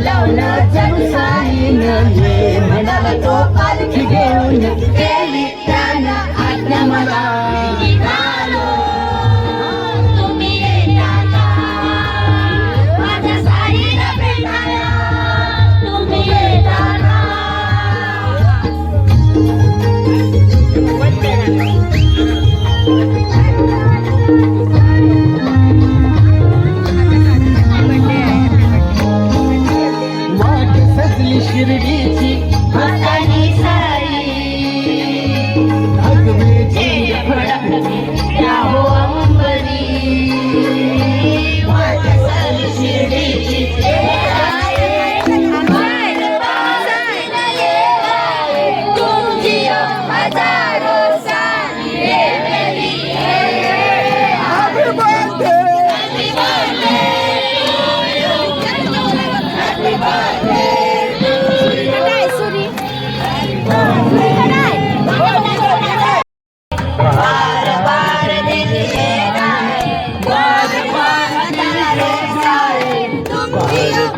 Lao, Lao, Lao, Lao, Lao, Lao, Lao,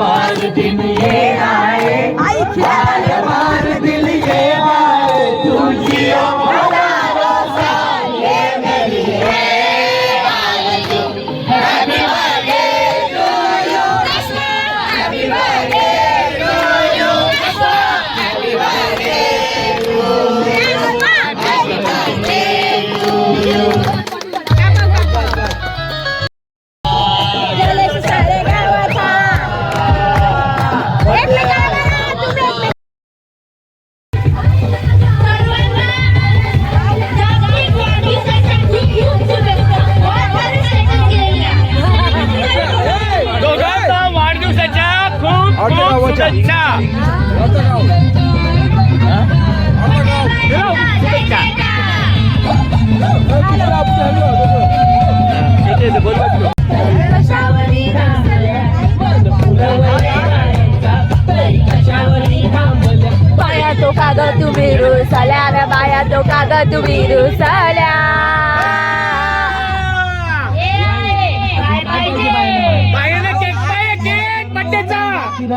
பார்வதின் ஏழா Tu miru salya, me baya tu kaga tu miru salya.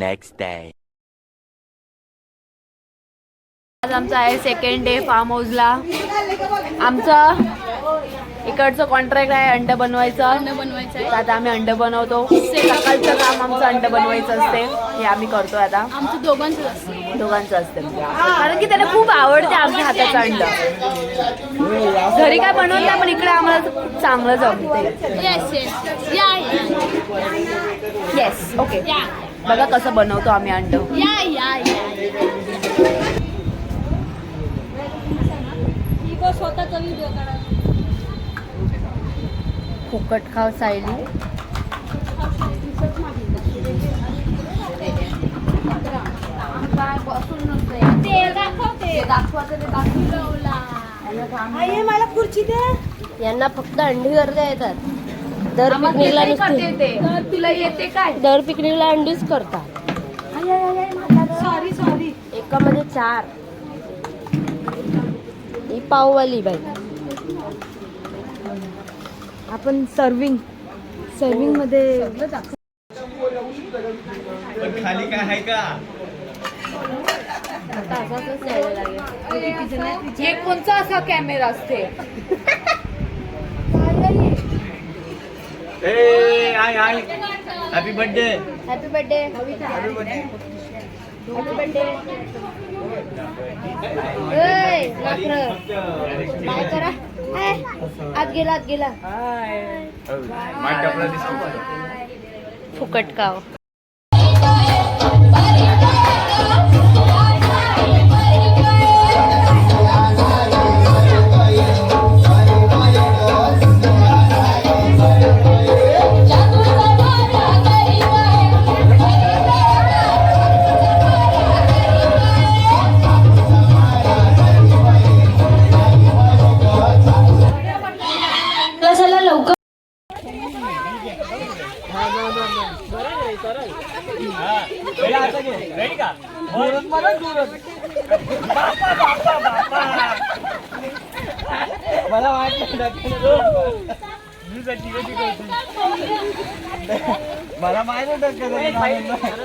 Next day. आज आमचा आहे second day farm हाऊसला आमचं इकडचं contract आहे अंड बनवायचं. अंड बनवायचं आता आम्ही अंड बनवतो. सकाळचं काम आमचं अंड बनवायचं असते. हे आम्ही करतो आता. आमचं दोघांचं असतं. दोघांचं असते. कारण की त्याला खूप आवडते आमच्या हाताचं अंड. घरी काय बनवत नाही पण इकडे आम्हाला खूप चांगलं जमते येस येस या येस ओके बघा कसं बनवतो आम्ही अंड. फुकट खाव सायली. ते दाखवते यांना फक्त अंडी करता येतात. दर पिकनिकला नुसती तुला येते काय? दर पिकनिकला अंडीच करतात. सॉरी सॉरी एकामध्ये चार. ही पाववाली बाई. आपण सर्विंग सर्विंगमध्ये खाली काय आहे का? हे कोणचा असा कॅमेरा असते? A I I. Happy birthday happy birthday happy birthday काय करा? आत गेला आत गेला. फुकट खाव मला वाटलं मी करतो मला माहिती होती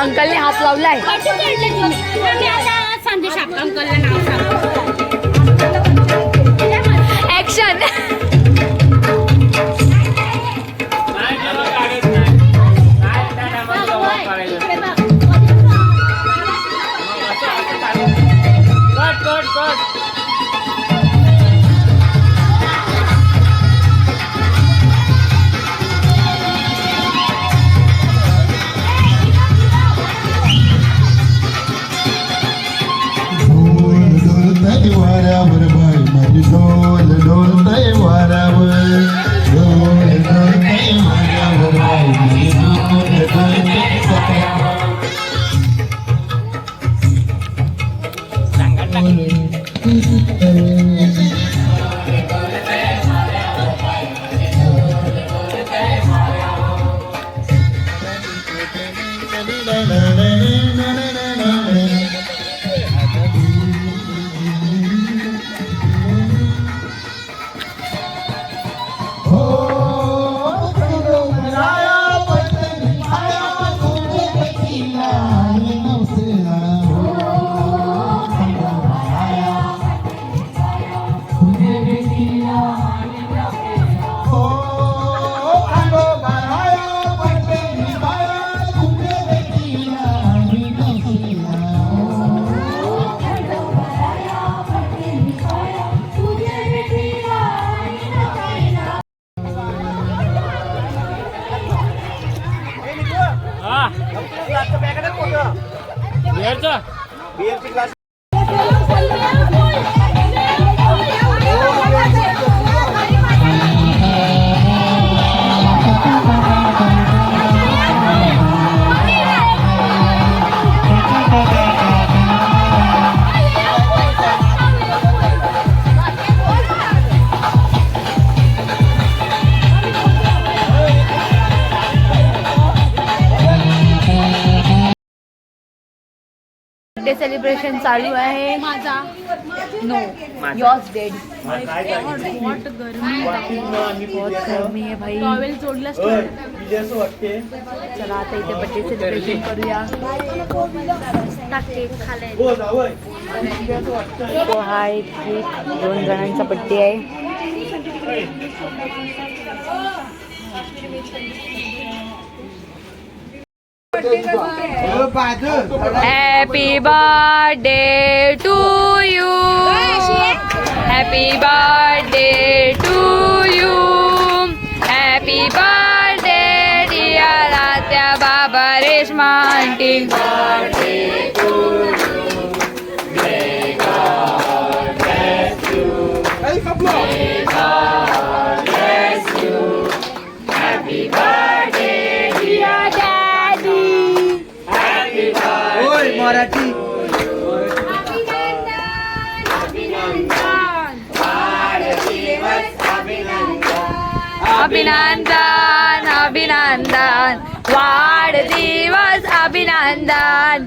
अंकलने हात लावलाय. फोटो काढले तुम्ही आम्ही हा બેર જા. બેરથી बर्थडे सेलिब्रेशन चालू आहे. माझा. नो यॉर्स डेड वॉट गरमी. बहुत गरमी आहे भाई. टॉवेल ठेवला. चला आता इथे बर्थडे सेलिब्रेशन करूया. तो हा एक दोन जणांचा बड्डे आहे. Happy birthday to you happy birthday to you happy birthday Diya आत्या बाबा रेशमा बर्थडे टू अभिनंदन अभिनंदन. वाढदिवस अभिनंदन.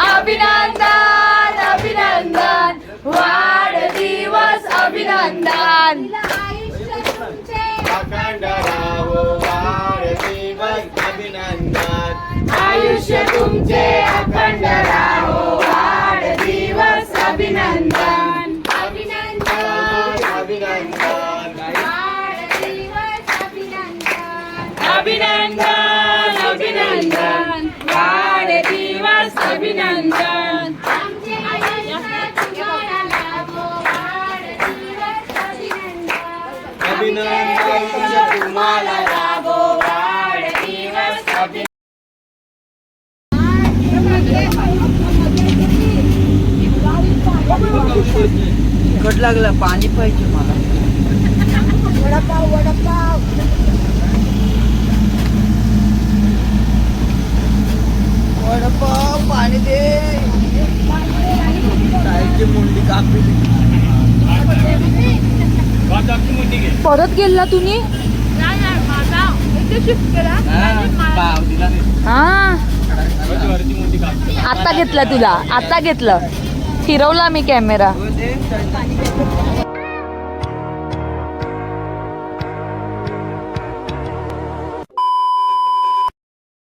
अभिनंदन अभिनंदन. वाढदिवस अभिनंदन. आयुष्य तुमचे अखंड विनंती कट लागला पाणी पाहिजे मला. वडापाव वडापाव वडापाव पाणी दे. मुंडी कापली. परत गेला तुम्ही? हा. आता घेतला तुला आता घेतलं. फिरवला मी कॅमेरा